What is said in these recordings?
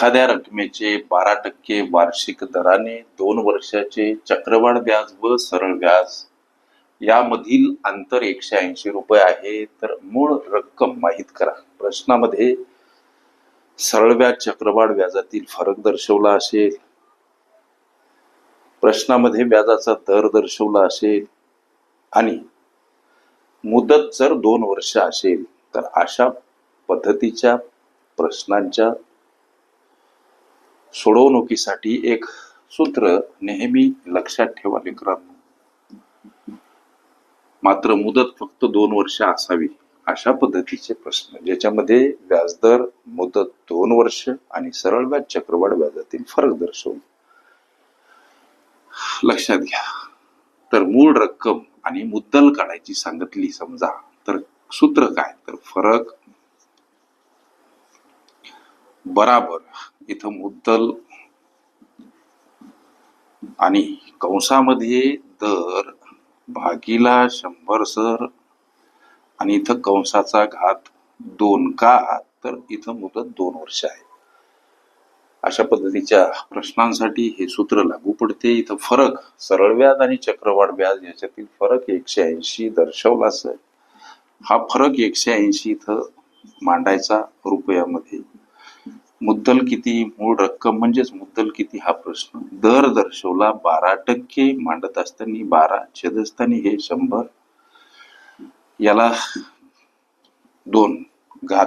एखाद्या रकमेचे बारा टक्के वार्षिक दराने दोन वर्षाचे चक्रवाढ व्याज व सरळ व्याज. यामधील अंतर एकशे ऐंशी रुपये आहे. तर मूळ रक्कम माहीत करा. प्रश्नामध्ये सरळ व्याज चक्रवाढ व्याजातील फरक दर्शवला असेल. प्रश्नामध्ये व्याजाचा दर दर्शवला असेल. आणि मुदत जर दोन वर्ष असेल तर अशा पद्धतीच्या प्रश्नांच्या सोडवणुकीसाठी एक सूत्र नेहमी लक्षात ठेवा मित्रांनो मात्र मुदत फक्त दोन वर्ष असावी अशा पद्धतीचे प्रश्न ज्याच्यामध्ये व्याजदर मुदत दोन वर्ष आणि सरळ व्याज चक्रवाढ व्याजातील फरक दर्शवून. लक्षात घ्या. तर मूळ रक्कम आणि मुद्दल काढायची सांगितली समजा तर सूत्र काय? तर फरक बराबर इथं मुद्दल आणि कंसामध्ये दर भागीला शंभर सर आणि इथं कंसाचा घात दोन का तर इथं मुदत दोन वर्ष आहे. अशा पद्धतीच्या प्रश्नांसाठी हे सूत्र लागू पडते. इथं फरक सरळ व्याज आणि चक्रवाढ व्याज याच्यातील फरक एकशे ऐंशी दर्शवला असेल. हा फरक एकशे ऐंशी इथं मांडायचा रुपयामध्ये. मुद्दल किती मूळ रक्कम म्हणजेच मुद्दल किती हा प्रश्न. दर दर्शवला बारा टक्के मांडत असताना बारा छेदस्थानी हे शंभर. याला दोन घात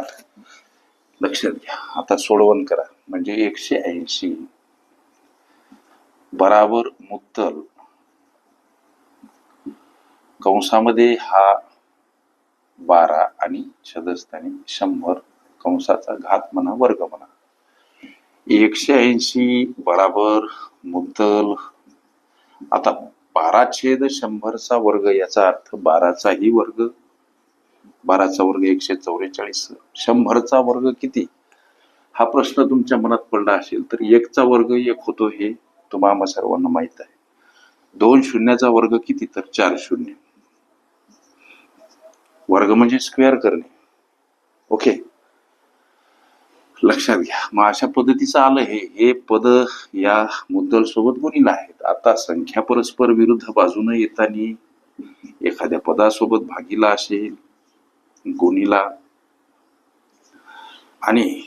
लक्षात घ्या. आता सोडवण करा. म्हणजे एकशे ऐंशी. बराबर मुद्दल. कंसामध्ये हा बारा आणि छदस्थानी शंभर. कंसाचा घात म्हणा वर्ग म्हणा. एकशे ऐंशी बराबर मुद्दल. आता बारा छेद शंभरचा वर्ग याचा अर्थ बाराचाही वर्ग. बाराचा वर्ग एकशे चौवेचाळीस. शंभरचा वर्ग किती? हा प्रश्न तुमच्या मनात पडला असेल तर एकचा वर्ग एक होतो हे तुम्हाला सर्वांना माहीत आहे. दोन शून्याचा वर्ग किती? तर चार शून्य. वर्ग म्हणजे स्क्वेअर करणे. ओके? लक्षात घ्या. मग अशा पद्धतीचं आलं हे हे पद या मुद्दल सोबत गुणीला आहेत. आता संख्या परस्पर विरुद्ध बाजूने येताना एखाद्या पदासोबत भागीला असेल गुणीला आणि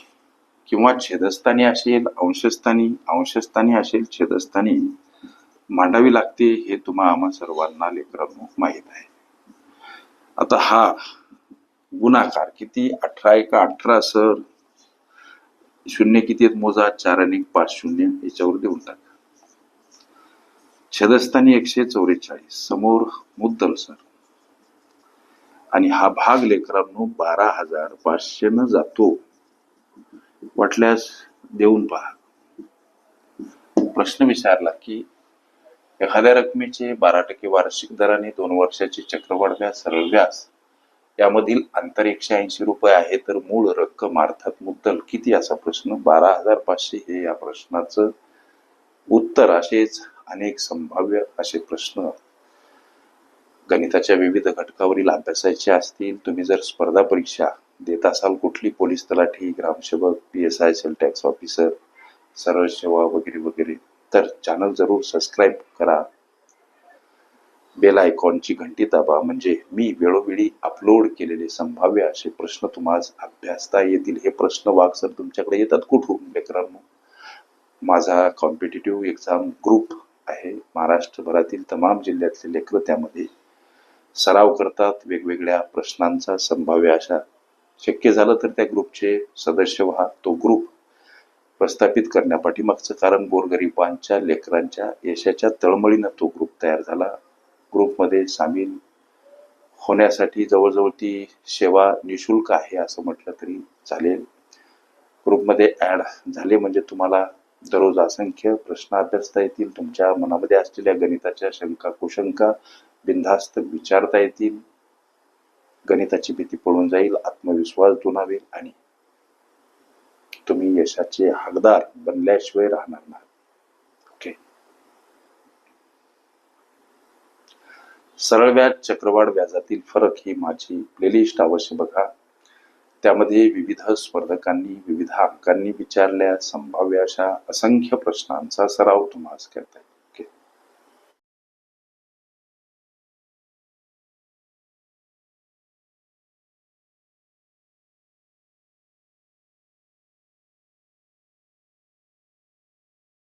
किंवा छेदस्थानी असेल अंशस्थानी अंशस्थानी असेल छेदस्थानी मांडावी लागते हे तुम्हा आम्हा सर्वांना लेकरांनो माहीत आहे. आता हा गुणाकार किती? अठरा एका अठरा सर. शून्य किती आहेत? मोजा चार आणि पाच शून्य. याच्यावर देऊन टाका. छेदस्थानी एकशे चौवेचाळीस. समोर मुद्दल सर. आणि हा भाग लेकरांनो बारा हजार पाचशे न जातो. वाटल्यास देऊन पहा. प्रश्न विचारला की एखाद्या रकमेचे बारा टक्के वार्षिक दराने दोन वर्षाचे चक्रवाढ व्याज सरळ व्याज. यामधील अंतर एकशे ऐंशी रुपये आहे. तर मूळ रक्कम अर्थात मुद्दल किती असा प्रश्न? बारा हजार पाचशे हे या प्रश्नाचं उत्तर असेच अनेक संभाव्य असे प्रश्न गणिताच्या विविध घटकावरील अभ्यासाचे असतील. तुम्ही जर स्पर्धा परीक्षा देत असाल कुठली पोलीस तलाठी ग्रामसेवक P S I sale tax officer सरळ सेवा वगैरे वगैरे तर चॅनल जरूर सबस्क्राईब करा. बेल आयकॉनची घंटी दाबा. म्हणजे मी वेळोवेळी अपलोड केलेले संभाव्य असे प्रश्न तुम्हाला अभ्यासता येतील. हे प्रश्न वाघ सर तुमच्याकडे येतात कुठून? लेकरांनो माझा कॉम्पिटेटिव्ह एक्झाम ग्रुप आहे. महाराष्ट्रभरातील तमाम जिल्ह्यातले लेकरं त्यामध्ये सराव करतात. वेगवेगळ्या प्रश्नांचा संभाव्य अशा शक्य झालं तर त्या ग्रुपचे सदस्य व्हा. तो ग्रुप प्रस्थापित करण्यापाठीमागचं कारण गोरगरिबांच्या लेकरांच्या यशाच्या तळमळीनं तो ग्रुप तयार झाला. ग्रुपमध्ये सामील होण्यासाठी जवळजवळ ती सेवा निशुल्क आहे असं म्हटलं तरी चालेल. ग्रुपमध्ये ऍड झाले म्हणजे तुम्हाला दररोज असंख्य प्रश्न अभ्यासता येतील तुमच्या मनामध्ये असलेल्या गणिताच्या शंका कुशंका बिनधास्त विचारता येतील. गणिताची भीती पळून जाईल आत्मविश्वास दुणावेल आणि तुम्ही यशाचे हकदार बनल्याशिवाय राहणार नाही. सरळ व्याज चक्रवाढ व्याजातील फरक ही माझी प्लेलिस्ट अवश्य बघा. त्यामध्ये विविध स्पर्धकांनी विविध अंकांनी विचारल्या संभाव्य अशा असंख्य प्रश्नांचा सराव तुम्हाला करता येईल.